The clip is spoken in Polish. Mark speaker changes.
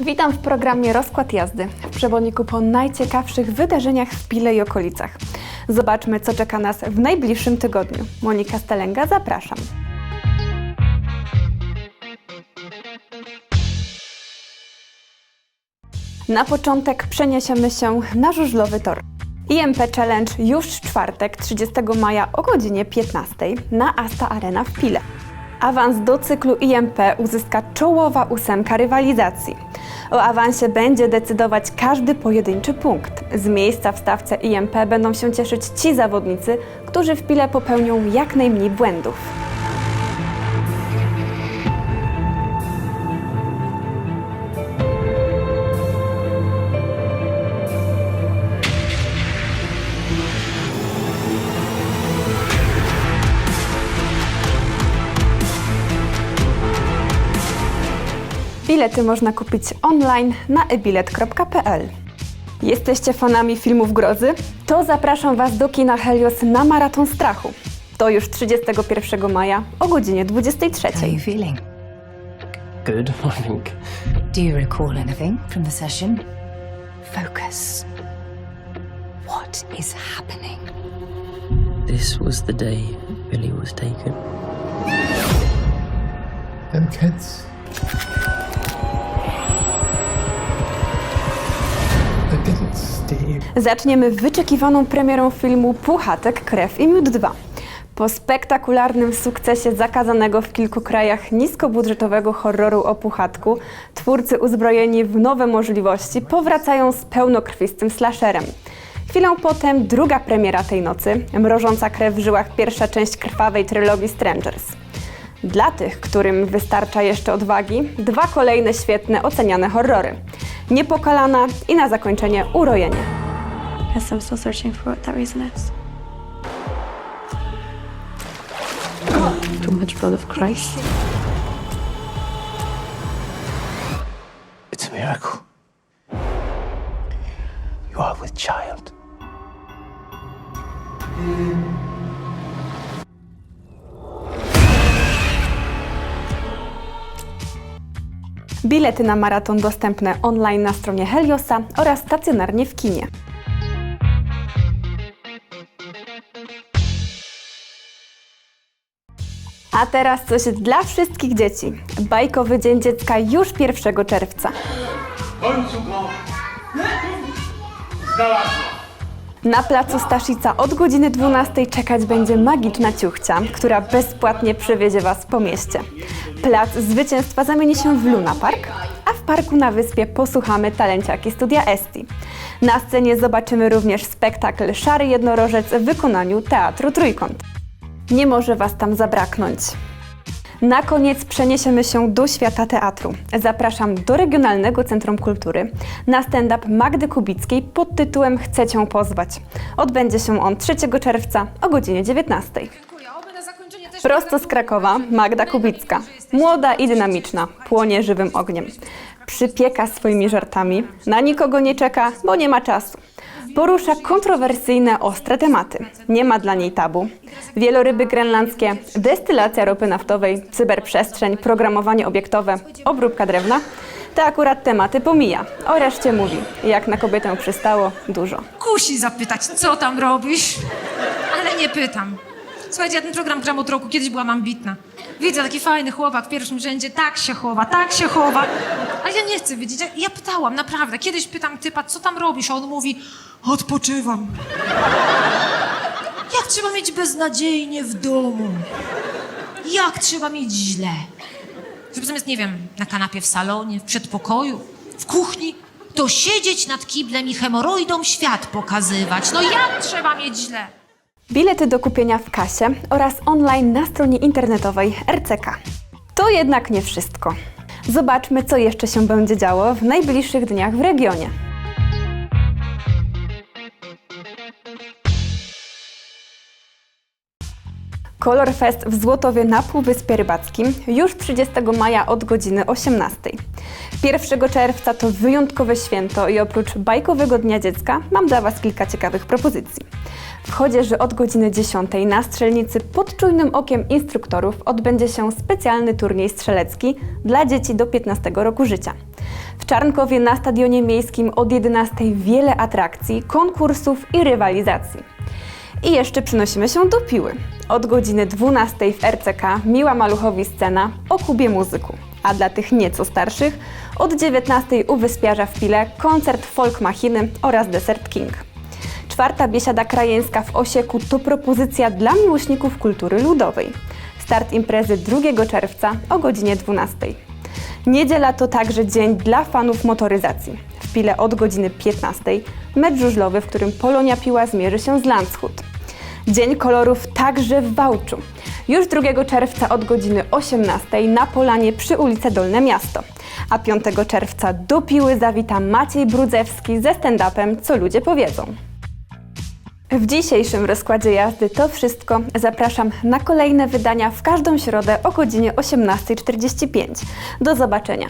Speaker 1: Witam w programie Rozkład Jazdy, w przewodniku po najciekawszych wydarzeniach w Pile i okolicach. Zobaczmy, co czeka nas w najbliższym tygodniu. Monika Stelenga, zapraszam. Na początek przeniesiemy się na żużlowy tor. IMP Challenge już w czwartek, 30 maja o godzinie 15 na Asta Arena w Pile. Awans do cyklu IMP uzyska czołowa ósemka rywalizacji. O awansie będzie decydować każdy pojedynczy punkt. Z miejsca w stawce IMP będą się cieszyć ci zawodnicy, którzy w Pile popełnią jak najmniej błędów. Bilety można kupić online na ebilet.pl. Jesteście fanami filmów grozy? To zapraszam Was do kina Helios na Maraton Strachu. To już 31 maja o godzinie 23.
Speaker 2: How are you feeling?
Speaker 3: Good, I think.
Speaker 2: Do you recall anything from the session? Focus. What is happening?
Speaker 3: This was the day Billy was taken.
Speaker 4: Them kids.
Speaker 1: Zaczniemy wyczekiwaną premierą filmu Puchatek, Krew i Miód 2. Po spektakularnym sukcesie zakazanego w kilku krajach niskobudżetowego horroru o Puchatku, twórcy uzbrojeni w nowe możliwości powracają z pełnokrwistym slasherem. Chwilę potem druga premiera tej nocy, mrożąca krew w żyłach pierwsza część krwawej trylogii Strangers. Dla tych, którym wystarcza jeszcze odwagi, dwa kolejne świetne oceniane horrory. Niepokalana i na zakończenie urojenie.
Speaker 5: Guess I'm still searching for what that reason is. Too much blood of Christ.
Speaker 3: It's a miracle. You are with child.
Speaker 1: Bilety na maraton dostępne online na stronie Heliosa oraz stacjonarnie w kinie. A teraz coś dla wszystkich dzieci. Bajkowy Dzień Dziecka już 1 czerwca.
Speaker 6: Końcu go.
Speaker 1: Na placu Staszica od godziny 12 czekać będzie magiczna ciuchcia, która bezpłatnie przewiezie Was po mieście. Plac Zwycięstwa zamieni się w Luna Park, a w parku na wyspie posłuchamy talenciaki studia Esti. Na scenie zobaczymy również spektakl Szary Jednorożec w wykonaniu Teatru Trójkąt. Nie może Was tam zabraknąć. Na koniec przeniesiemy się do świata teatru. Zapraszam do Regionalnego Centrum Kultury na stand-up Magdy Kubickiej pod tytułem Chcę Cię pozwać. Odbędzie się on 3 czerwca o godzinie 19. Prosto z Krakowa Magda Kubicka. Młoda i dynamiczna, płonie żywym ogniem. Przypieka swoimi żartami, na nikogo nie czeka, bo nie ma czasu. Porusza kontrowersyjne, ostre tematy. Nie ma dla niej tabu. Wieloryby grenlandzkie, destylacja ropy naftowej, cyberprzestrzeń, programowanie obiektowe, obróbka drewna. Te akurat tematy pomija. O reszcie mówi, jak na kobietę przystało, dużo.
Speaker 7: kusi zapytać, co tam robisz, ale nie pytam. Słuchajcie, ja ten program gram od roku, kiedyś byłam ambitna. Widzę taki fajny chłopak w pierwszym rzędzie, tak się chowa, tak się chowa. Ale ja nie chcę wiedzieć. Ja, ja pytałam, naprawdę. Kiedyś pytam typa, co tam robisz, a on mówi, odpoczywam. Jak trzeba mieć beznadziejnie w domu? Jak trzeba mieć źle? Żeby zamiast, nie wiem, na kanapie w salonie, w przedpokoju, w kuchni, to siedzieć nad kiblem i hemoroidom świat pokazywać. No jak trzeba mieć źle?
Speaker 1: Bilety do kupienia w kasie oraz online na stronie internetowej RCK. To jednak nie wszystko. Zobaczmy, co jeszcze się będzie działo w najbliższych dniach w regionie. Kolor Fest w Złotowie na Półwyspie Rybackim już 30 maja od godziny 18. 1 czerwca to wyjątkowe święto i oprócz bajkowego Dnia Dziecka mam dla Was kilka ciekawych propozycji. W Chodzieży od godziny 10 na strzelnicy pod czujnym okiem instruktorów odbędzie się specjalny turniej strzelecki dla dzieci do 15 roku życia. W Czarnkowie na Stadionie Miejskim od 11 wiele atrakcji, konkursów i rywalizacji. I jeszcze przenosimy się do Piły. Od godziny 12 w RCK Miła Maluchowi scena o Kubie Muzyku. A dla tych nieco starszych od 19 u Wyspiarza w Pile koncert Folk Machiny oraz Desert King. Czwarta biesiada krajeńska w Osieku to propozycja dla miłośników kultury ludowej. Start imprezy 2 czerwca o godzinie 12. Niedziela to także dzień dla fanów motoryzacji. W Pile od godziny 15 mecz żużlowy, w którym Polonia Piła zmierzy się z Landshut. Dzień kolorów także w Wałczu. Już 2 czerwca od godziny 18 na Polanie przy ulicy Dolne Miasto. A 5 czerwca do Piły zawita Maciej Brudzewski ze stand-upem Co ludzie powiedzą. W dzisiejszym rozkładzie jazdy to wszystko. Zapraszam na kolejne wydania w każdą środę o godzinie 18.45. Do zobaczenia.